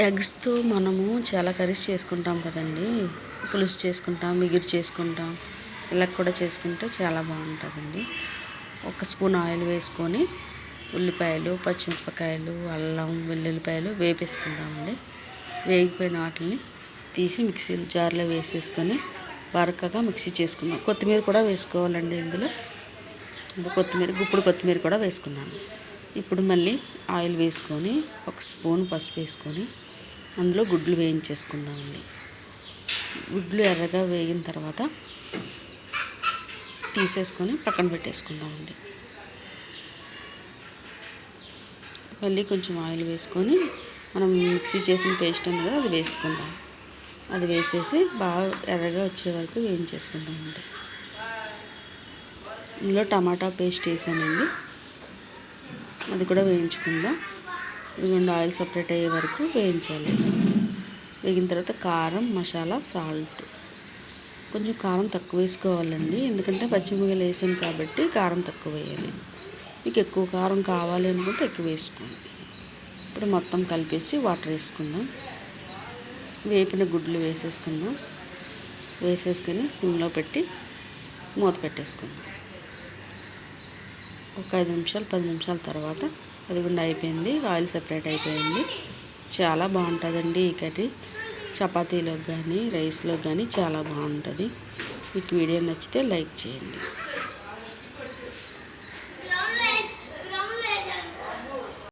ఎగ్స్తో మనము చాలా కర్రీస్ చేసుకుంటాం కదండి. పులుసు చేసుకుంటాం మిగిరి చేసుకుంటాం ఇలా కూడా చేసుకుంటే చాలా బాగుంటుందండి. ఒక స్పూన్ ఆయిల్ వేసుకొని ఉల్లిపాయలు పచ్చిమిరపకాయలు అల్లం వెల్లుల్లిపాయలు వేపేసుకుందామండి. వేగిపోయిన వాటిని తీసి మిక్సీ జార్లో వేసేసుకొని వరకగా మిక్సీ చేసుకుందాం. కొత్తిమీర కూడా వేసుకోవాలండి ఇందులో. కొత్తిమీర గుప్పుడు కొత్తిమీర కూడా వేసుకున్నాను. ఇప్పుడు మళ్ళీ ఆయిల్ వేసుకొని ఒక స్పూన్ పసుపు వేసుకొని అందులో గుడ్లు వేయించేసుకుందామండి. గుడ్లు ఎర్రగా వేగిన తర్వాత తీసేసుకొని పక్కన పెట్టేసుకుందామండి. మళ్ళీ కొంచెం ఆయిల్ వేసుకొని మనం మిక్సీ చేసిన పేస్ట్ ఉంది కదా అది వేసుకుందాం. అది వేసేసి బాగా ఎర్రగా వచ్చే వరకు వేయించేసుకుందామండి. ఇందులో టమాటా పేస్ట్ వేసానండి. అది కూడా వేయించుకుందాం. ఇదిగోండి ఆయిల్ సపరేట్ అయ్యే వరకు వేయించాలి. వేగిన తర్వాత కారం మసాలా సాల్ట్. కొంచెం కారం తక్కువ వేసుకోవాలండి. ఎందుకంటే పచ్చిమిరపకాయలు వేసాను కాబట్టి కారం తక్కువ వేయాలి. మీకు ఎక్కువ కారం కావాలి అనుకుంటే ఎక్కువ వేసుకోండి. ఇప్పుడు మొత్తం కలిపేసి వాటర్ వేసుకుందాం. వేపిన గుడ్లు వేసేసుకుందాం. వేసేసుకొని సిమ్లో పెట్టి మూత పెట్టేసుకుందాం. ఒక ఐదు నిమిషాలు పది నిమిషాల తర్వాత అది కూడా అయిపోయింది. ఆయిల్ సెపరేట్ అయిపోయింది. చాలా బాగుంటుందండి ఈ కర్రీ. చపాతీలోకి కానీ రైస్లో కానీ చాలా బాగుంటుంది. మీకు వీడియో నచ్చితే లైక్ చేయండి.